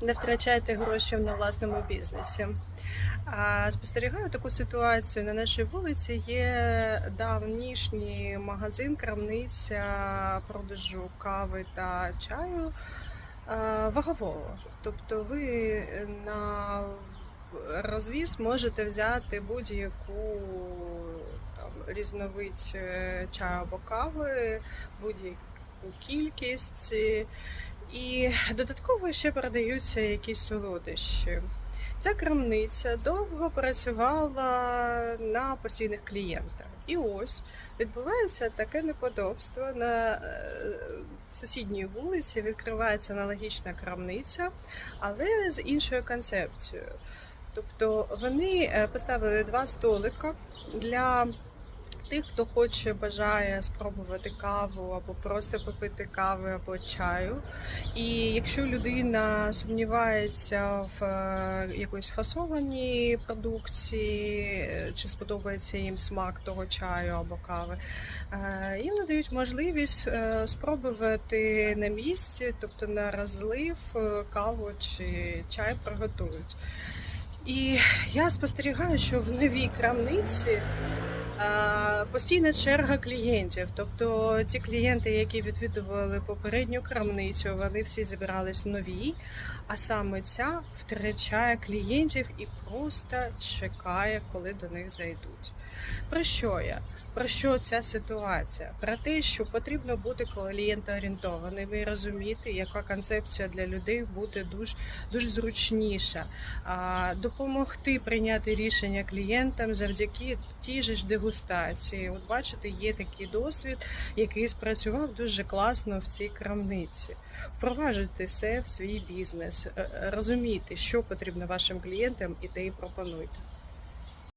не втрачайте гроші на власному бізнесі. А спостерігаю таку ситуацію. На нашій вулиці є давнішній магазин, крамниця продажу кави та чаю вагового. Тобто ви на розвіз можете взяти будь-яку там різновидь е, чаю або кави, будь-яку кількість. І додатково ще продаються якісь солодощі. Ця крамниця довго працювала на постійних клієнтах. І ось відбувається таке неподобство. На е, сусідній вулиці відкривається аналогічна крамниця, але з іншою концепцією. Тобто вони е, поставили два столика для тих, хто хоче, бажає спробувати каву або просто попити кави або чаю. І якщо людина сумнівається в е, якоїсь фасованій продукції, чи сподобається їм смак того чаю або кави, е, їм надають можливість е, спробувати на місці, тобто на розлив каву чи чай приготують. І я спостерігаю, що в новій крамниці постійна черга клієнтів. Тобто ті клієнти, які відвідували попередню крамницю, вони всі зібрались нові. А саме ця втрачає клієнтів і просто чекає, коли до них зайдуть. Про що я? Про що ця ситуація? Про те, що потрібно бути клієнтоорієнтованим і розуміти, яка концепція для людей буде дуже, дуже зручніша. Допомогти прийняти рішення клієнтам завдяки тій же ж дегустації. От бачите, є такий досвід, який спрацював дуже класно в цій крамниці. Впроваджуйте це в свій бізнес, е, е, розумійте, що потрібно вашим клієнтам, і те і пропонуйте.